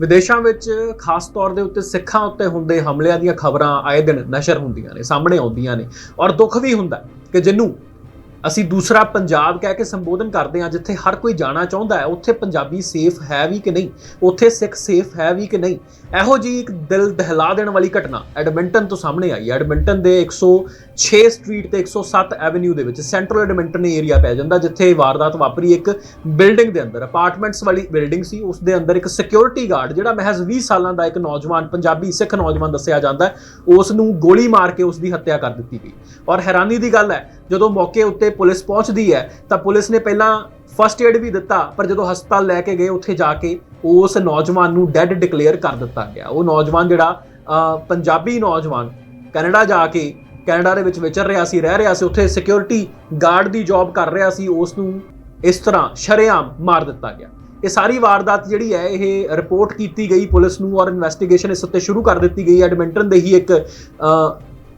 ਵਿਦੇਸ਼ਾਂ ਵਿੱਚ ਖਾਸ ਤੌਰ ਦੇ ਉੱਤੇ ਸਿੱਖਾਂ ਉੱਤੇ ਹੁੰਦੇ ਹਮਲਿਆਂ ਦੀਆਂ ਖਬਰਾਂ ਆਏ ਦਿਨ ਨਸ਼ਰ ਹੁੰਦੀਆਂ ਨੇ, ਸਾਹਮਣੇ ਆਉਂਦੀਆਂ ਨੇ। ਔਰ ਦੁੱਖ ਵੀ ਹੁੰਦਾ ਕਿ ਜਿਹਨੂੰ ਅਸੀਂ ਦੂਸਰਾ ਪੰਜਾਬ ਕਹਿ ਕੇ ਸੰਬੋਧਨ ਕਰਦੇ ਹਾਂ, ਜਿੱਥੇ ਹਰ ਕੋਈ ਜਾਣਾ ਚਾਹੁੰਦਾ ਹੈ, ਉੱਥੇ ਪੰਜਾਬੀ ਸੇਫ ਹੈ ਵੀ ਕਿ ਨਹੀਂ? ਉੱਥੇ ਸਿੱਖ ਸੇਫ ਹੈ ਵੀ ਕਿ ਨਹੀਂ? ਇਹੋ ਜੀ ਇੱਕ ਦਿਲ ਦਹਿਲਾ ਦੇਣ ਵਾਲੀ ਘਟਨਾ ਐਡਮਿੰਟਨ ਤੋਂ ਸਾਹਮਣੇ ਆਈ ਐਡਮਿੰਟਨ ਦੇ 106 ਸਟਰੀਟ ਤੇ 107 ਐਵੇਨਿਊ ਦੇ ਵਿੱਚ ਸੈਂਟਰਲ ਐਡਮਿੰਟਨ ਏਰੀਆ ਪੈ ਜਾਂਦਾ, ਜਿੱਥੇ ਵਾਰਦਾਤ ਵਾਪਰੀ। ਇੱਕ ਬਿਲਡਿੰਗ ਦੇ ਅੰਦਰ, ਅਪਾਰਟਮੈਂਟਸ ਵਾਲੀ ਬਿਲਡਿੰਗ ਸੀ, ਉਸ ਦੇ ਅੰਦਰ ਇੱਕ ਸਿਕਿਉਰਿਟੀ ਗਾਰਡ ਜਿਹੜਾ ਮਹਿਜ਼ 20 ਸਾਲਾਂ ਦਾ ਇੱਕ ਨੌਜਵਾਨ, ਪੰਜਾਬੀ ਸਿੱਖ ਨੌਜਵਾਨ ਦੱਸਿਆ ਜਾਂਦਾ, ਉਸ ਨੂੰ ਗੋਲੀ ਮਾਰ ਕੇ ਉਸ ਦੀ ਹੱਤਿਆ ਕਰ ਦਿੱਤੀ ਗਈ। ਔਰ ਹੈਰਾਨੀ ਦੀ ਗੱਲ ਹੈ, ਜਦੋਂ ਮੌਕੇ ਉੱਤੇ ਪੁਲਿਸ ਪਹੁੰਚਦੀ ਹੈ, ਤਾਂ ਪੁਲਿਸ ਨੇ ਪਹਿਲਾਂ ਫਸਟ ਏਡ ਵੀ ਦਿੱਤਾ, ਪਰ ਜਦੋਂ ਹਸਪਤਾਲ ਲੈ ਕੇ ਗਏ, ਉੱਥੇ ਜਾ ਕੇ ਉਸ ਨੌਜਵਾਨ ਨੂੰ ਡੈੱਡ ਡਿਕਲੇਅਰ ਕਰ ਦਿੱਤਾ ਗਿਆ। ਉਹ ਨੌਜਵਾਨ ਜਿਹੜਾ ਪੰਜਾਬੀ ਨੌਜਵਾਨ, ਕੈਨੇਡਾ ਜਾ ਕੇ ਕੈਨੇਡਾ ਦੇ ਵਿੱਚ ਵਿਚਰ ਰਿਹਾ ਸੀ, ਰਹਿ ਰਿਹਾ ਸੀ, ਉੱਥੇ ਸਿਕਿਉਰਿਟੀ ਗਾਰਡ ਦੀ ਜੌਬ ਕਰ ਰਿਹਾ ਸੀ ਉਸ ਨੂੰ ਇਸ ਤਰ੍ਹਾਂ ਸ਼ਰੇਆਮ ਮਾਰ ਦਿੱਤਾ ਗਿਆ। ਇਹ ਸਾਰੀ ਵਾਰਦਾਤ ਜਿਹੜੀ ਹੈ, ਇਹ ਰਿਪੋਰਟ ਕੀਤੀ ਗਈ ਪੁਲਿਸ ਨੂੰ ਔਰ ਇਨਵੈਸਟੀਗੇਸ਼ਨ ਇਸ ਉੱਤੇ ਸ਼ੁਰੂ ਕਰ ਦਿੱਤੀ ਗਈ। ਐਡਮਿੰਟਨ ਦੇ ਹੀ ਇੱਕ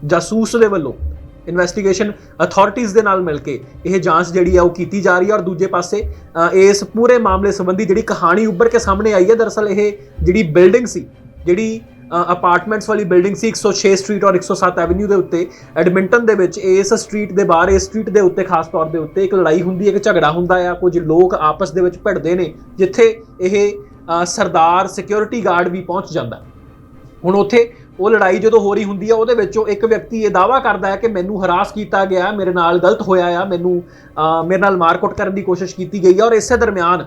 ਜਾਸੂਸ ਦੇ ਵੱਲੋਂ ਇਨਵੈਸਟੀਗੇਸ਼ਨ ਅਥਾਰਟੀਆਂ ਦੇ ਨਾਲ ਮਿਲ ਕੇ ਇਹ ਜਾਂਚ ਜਿਹੜੀ ਆ, ਉਹ ਕੀਤੀ ਜਾ ਰਹੀ ਹੈ। ਔਰ ਦੂਜੇ ਪਾਸੇ ਇਸ ਪੂਰੇ ਮਾਮਲੇ ਸੰਬੰਧੀ ਜਿਹੜੀ ਕਹਾਣੀ ਉੱਭਰ ਕੇ ਸਾਹਮਣੇ ਆਈ ਹੈ, ਦਰਅਸਲ ਇਹ ਜਿਹੜੀ ਬਿਲਡਿੰਗ ਸੀ, ਜਿਹੜੀ ਅਪਾਰਟਮੈਂਟਸ ਵਾਲੀ ਬਿਲਡਿੰਗ ਸੀ 106 ਸਟਰੀਟ ਔਰ 107 ਐਵੇਨਿਊ ਦੇ ਉੱਤੇ। ਐਡਮਿੰਟਨ ਦੇ ਵਿੱਚ ਇਸ ਸਟਰੀਟ ਦੇ ਬਾਹਰ, ਇਸ ਸਟਰੀਟ ਦੇ ਉੱਤੇ ਖਾਸ ਤੌਰ ਦੇ ਉੱਤੇ ਇੱਕ ਲੜਾਈ ਹੁੰਦੀ ਹੈ, ਇੱਕ ਝਗੜਾ ਹੁੰਦਾ ਆ। ਕੁਝ ਲੋਕ ਆਪਸ ਦੇ ਵਿੱਚ ਭਿੜਦੇ ਨੇ, ਜਿੱਥੇ ਇਹ ਸਰਦਾਰ ਸਿਕਿਉਰਿਟੀ ਗਾਰਡ ਵੀ ਪਹੁੰਚ ਜਾਂਦਾ। ਹੁਣ ਉੱਥੇ ਉਹ ਲੜਾਈ ਜਦੋਂ ਹੋ ਰਹੀ ਹੁੰਦੀ ਹੈ ਉਹਦੇ ਵਿੱਚੋਂ ਇੱਕ ਵਿਅਕਤੀ ਇਹ ਦਾਵਾ ਕਰਦਾ ਹੈ ਕਿ ਮੈਨੂੰ ਹਰਾਸ ਕੀਤਾ ਗਿਆ, ਮੇਰੇ ਨਾਲ ਗਲਤ ਹੋਇਆ ਆ, ਮੈਨੂੰ ਮੇਰੇ ਨਾਲ ਮਾਰਕੁੱਟ ਕਰਨ ਦੀ ਕੋਸ਼ਿਸ਼ ਕੀਤੀ ਗਈ ਹੈ ਔਰ ਇਸੇ ਦਰਮਿਆਨ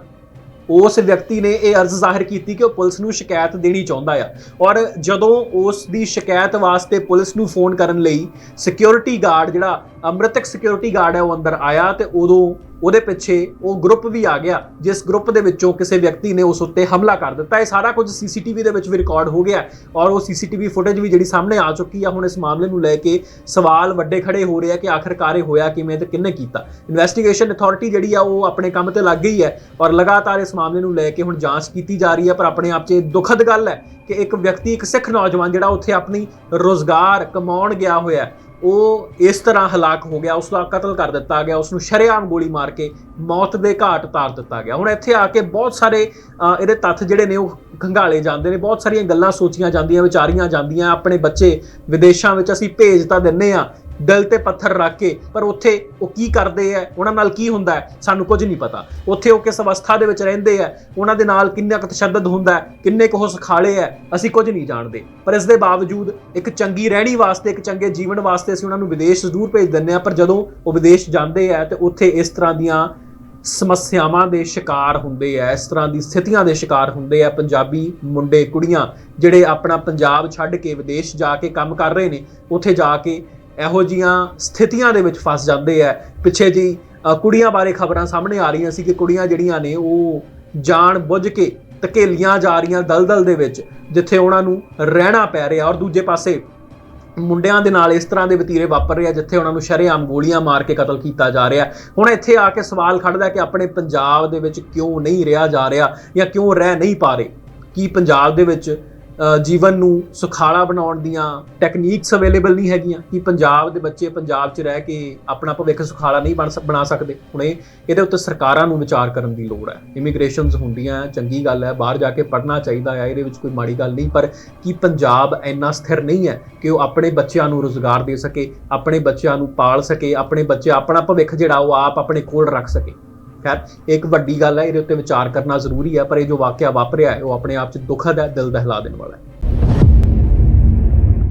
ਉਸ ਵਿਅਕਤੀ ਨੇ ਇਹ ਅਰਜ਼ ਜ਼ਾਹਿਰ ਕੀਤੀ ਕਿ ਉਹ ਪੁਲਿਸ ਨੂੰ ਸ਼ਿਕਾਇਤ ਦੇਣੀ ਚਾਹੁੰਦਾ ਆ। ਔਰ ਜਦੋਂ ਉਸ ਦੀ ਸ਼ਿਕਾਇਤ ਵਾਸਤੇ ਪੁਲਿਸ ਨੂੰ ਫੋਨ ਕਰਨ ਲਈ ਸਿਕਿਉਰਿਟੀ ਗਾਰਡ ਜਿਹੜਾ ਅੰਮ੍ਰਿਤਕ ਸਿਕਿਉਰਿਟੀ ਗਾਰਡ ਹੈ ਉਹ ਅੰਦਰ ਆਇਆ ਤੇ ਉਦੋਂ ਉਹਦੇ ਪਿੱਛੇ ਉਹ ਗਰੁੱਪ ਵੀ ਆ ਗਿਆ, ਜਿਸ ਗਰੁੱਪ ਦੇ ਵਿੱਚੋਂ ਕਿਸੇ ਵਿਅਕਤੀ ਨੇ ਉਸ ਉੱਤੇ ਹਮਲਾ ਕਰ ਦਿੱਤਾ। ਇਹ ਸਾਰਾ ਕੁਝ ਸੀਸੀਟੀਵੀ ਦੇ ਵਿੱਚ ਵੀ ਰਿਕਾਰਡ ਹੋ ਗਿਆ ਔਰ ਉਹ ਸੀਸੀਟੀਵੀ ਫੁਟੇਜ ਵੀ ਜਿਹੜੀ ਸਾਹਮਣੇ ਆ ਚੁੱਕੀ ਆ, ਹੁਣ ਇਸ ਮਾਮਲੇ ਨੂੰ ਲੈ ਕੇ ਸਵਾਲ ਵੱਡੇ ਖੜੇ ਹੋ ਰਹੇ ਆ ਕਿ ਆਖਰਕਾਰ ਇਹ ਹੋਇਆ ਕਿਵੇਂ ਤੇ ਕਿੰਨੇ ਕੀਤਾ। ਇਨਵੈਸਟੀਗੇਸ਼ਨ ਅਥਾਰਟੀ ਜਿਹੜੀ ਆ, ਉਹ ਆਪਣੇ ਕੰਮ ਤੇ ਲੱਗ ਗਈ ਹੈ ਔਰ ਲਗਾਤਾਰ ਇਸ ਮਾਮਲੇ ਨੂੰ ਲੈ ਕੇ ਹੁਣ ਜਾਂਚ ਕੀਤੀ ਜਾ ਰਹੀ ਹੈ, ਪਰ ਆਪਣੇ ਆਪ 'ਚ ਇਹ ਦੁਖਦ ਗੱਲ ਹੈ ਕਿ ਇੱਕ ਵਿਅਕਤੀ, ਇੱਕ ਸਿੱਖ ਨੌਜਵਾਨ ਜਿਹੜਾ ਉੱਥੇ ਆਪਣੀ ਰੋਜ਼ਗਾਰ ਕਮਾਉਣ ਗਿਆ ਹੋਇਆ ਉਹ ਇਸ ਤਰ੍ਹਾਂ ਹਲਾਕ ਹੋ ਗਿਆ, ਉਸ ਦਾ ਕਤਲ ਕਰ ਦਿੱਤਾ ਗਿਆ ਉਸ ਨੂੰ ਸ਼ਰੇਆਮ ਗੋਲੀ ਮਾਰ ਕੇ ਮੌਤ ਦੇ ਘਾਟ ਉਤਾਰ ਦਿੱਤਾ ਗਿਆ। ਹੁਣ ਇੱਥੇ ਆ ਕੇ ਬਹੁਤ ਸਾਰੇ ਇਹਦੇ ਤੱਥ ਜਿਹੜੇ ਨੇ ਉਹ ਖੰਗਾਲੇ ਜਾਂਦੇ ਨੇ, ਬਹੁਤ ਸਾਰੀਆਂ ਗੱਲਾਂ ਸੋਚੀਆਂ ਜਾਂਦੀਆਂ, ਵਿਚਾਰੀਆਂ ਜਾਂਦੀਆਂ, ਆਪਣੇ ਬੱਚੇ ਵਿਦੇਸ਼ਾਂ ਵਿੱਚ ਅਸੀਂ ਭੇਜ ਤਾਂ ਦਿੰਨੇ ਆ ਦਿਲ ਤੇ ਪੱਥਰ ਰੱਖ ਕੇ, ਪਰ ਉੱਥੇ ਉਹ ਕੀ ਕਰਦੇ ਆ ਉਹਨਾਂ ਨਾਲ ਕੀ ਹੁੰਦਾ ਸਾਨੂੰ ਕੁਝ ਨਹੀਂ ਪਤਾ। ਉੱਥੇ ਉਹ ਕਿਸ ਅਵਸਥਾ ਦੇ ਵਿੱਚ ਰਹਿੰਦੇ ਆ ਉਹਨਾਂ ਦੇ ਨਾਲ ਕਿੰਨਾ ਕੁ ਤਸ਼ੱਦਦ ਹੁੰਦਾ ਕਿੰਨੇ ਕੁ ਉਹ ਸਖਾਲੇ ਆ ਅਸੀਂ ਕੁਝ ਨਹੀਂ ਜਾਣਦੇ। ਪਰ ਇਸ ਦੇ ਬਾਵਜੂਦ ਇੱਕ ਚੰਗੀ ਰਹਿਣੀ ਵਾਸਤੇ, ਇੱਕ ਚੰਗੇ ਜੀਵਨ ਵਾਸਤੇ ਅਸੀਂ ਉਹਨਾਂ ਨੂੰ ਵਿਦੇਸ਼ ਜ਼ਰੂਰ ਭੇਜ ਦਿੰਦੇ ਆ ਪਰ ਜਦੋਂ ਉਹ ਵਿਦੇਸ਼ ਜਾਂਦੇ ਆ ਤੇ ਉੱਥੇ ਇਸ ਤਰ੍ਹਾਂ ਦੀਆਂ ਸਮੱਸਿਆਵਾਂ ਦੇ ਸ਼ਿਕਾਰ ਹੁੰਦੇ ਆ ਇਸ ਤਰ੍ਹਾਂ ਦੀ ਸਥਿਤੀਆਂ ਦੇ ਸ਼ਿਕਾਰ ਹੁੰਦੇ ਆ ਪੰਜਾਬੀ ਮੁੰਡੇ ਕੁੜੀਆਂ, ਜਿਹੜੇ ਆਪਣਾ ਪੰਜਾਬ ਛੱਡ ਕੇ ਵਿਦੇਸ਼ ਜਾ ਕੇ ਕੰਮ ਕਰ ਰਹੇ ਨੇ, ਉੱਥੇ ਜਾ ਕੇ ਇਹੋ ਜੀਆਂ ਸਥਿਤੀਆਂ ਦੇ ਵਿੱਚ ਫਸ ਜਾਂਦੇ ਆ। ਪਿੱਛੇ ਜੀ ਕੁੜੀਆਂ ਬਾਰੇ ਖਬਰਾਂ ਸਾਹਮਣੇ ਆ ਰਹੀਆਂ ਸੀ ਕਿ ਕੁੜੀਆਂ ਜਿਹੜੀਆਂ ਨੇ, ਉਹ ਜਾਣ ਬੁੱਝ ਕੇ ਧਕੇਲੀਆਂ ਜਾ ਰਹੀਆਂ ਦਲਦਲ ਦੇ ਵਿੱਚ, ਜਿੱਥੇ ਉਹਨਾਂ ਨੂੰ ਰਹਿਣਾ ਪੈ ਰਿਹਾ। ਔਰ ਦੂਜੇ ਪਾਸੇ ਮੁੰਡਿਆਂ ਦੇ ਨਾਲ ਇਸ ਤਰ੍ਹਾਂ ਦੇ ਵਤੀਰੇ ਵਾਪਰ ਰਿਹਾ ਜਿੱਥੇ ਉਹਨਾਂ ਨੂੰ ਸ਼ਰੇਆਮ ਗੋਲੀਆਂ ਮਾਰ ਕੇ ਕਤਲ ਕੀਤਾ ਜਾ ਰਿਹਾ। ਹੁਣ ਇੱਥੇ ਆ ਕੇ ਸਵਾਲ ਖੜਦਾ ਕਿ ਆਪਣੇ ਪੰਜਾਬ ਦੇ ਵਿੱਚ ਕਿਉਂ ਨਹੀਂ ਰਿਹਾ ਜਾ ਰਿਹਾ ਜਾਂ ਕਿਉਂ ਰਹਿ ਨਹੀਂ ਪਾ ਰਹੇ? ਕੀ ਪੰਜਾਬ ਦੇ ਵਿੱਚ ਜੀਵਨ ਨੂੰ ਸੁਖਾਲਾ ਬਣਾਉਣ ਦੀਆਂ ਟੈਕਨੀਕਸ ਅਵੇਲੇਬਲ ਨਹੀਂ ਹੈਗੀਆਂ ਕਿ ਪੰਜਾਬ ਦੇ ਬੱਚੇ ਪੰਜਾਬ 'ਚ ਰਹਿ ਕੇ ਆਪਣਾ ਭਵਿੱਖ ਸੁਖਾਲਾ ਨਹੀਂ ਬਣ ਸਕ- ਬਣਾ ਸਕਦੇ। ਹੁਣ ਇਹ, ਇਹਦੇ ਉੱਤੇ ਸਰਕਾਰਾਂ ਨੂੰ ਵਿਚਾਰ ਕਰਨ ਦੀ ਲੋੜ ਹੈ। ਇਮੀਗ੍ਰੇਸ਼ਨਸ ਹੁੰਦੀਆਂ, ਚੰਗੀ ਗੱਲ ਹੈ, ਬਾਹਰ ਜਾ ਕੇ ਪੜ੍ਹਨਾ ਚਾਹੀਦਾ ਹੈ, ਇਹਦੇ ਵਿੱਚ ਕੋਈ ਮਾੜੀ ਗੱਲ ਨਹੀਂ। ਪਰ ਕੀ ਪੰਜਾਬ ਇੰਨਾ ਸਥਿਰ ਨਹੀਂ ਹੈ ਕਿ ਉਹ ਆਪਣੇ ਬੱਚਿਆਂ ਨੂੰ ਰੋਜ਼ਗਾਰ ਦੇ ਸਕੇ, ਆਪਣੇ ਬੱਚਿਆਂ ਨੂੰ ਪਾਲ ਸਕੇ, ਆਪਣੇ ਬੱਚੇ ਆਪਣਾ ਭਵਿੱਖ ਜਿਹੜਾ ਉਹ ਆਪ ਆਪਣੇ ਕੋਲ ਰੱਖ ਸਕੇ? ਖੈਰ, ਇਹ ਇੱਕ ਵੱਡੀ ਗੱਲ ਹੈ, ਇਹਦੇ ਉੱਤੇ ਵਿਚਾਰ ਕਰਨਾ ਜ਼ਰੂਰੀ ਹੈ, ਪਰ ਇਹ ਜੋ ਵਾਕਿਆ ਵਾਪਰਿਆ ਹੈ, ਉਹ ਆਪਣੇ ਆਪ 'ਚ ਦੁਖਦ ਹੈ, ਦਿਲ ਦਹਿਲਾ ਦੇਣ ਵਾਲਾ ਹੈ।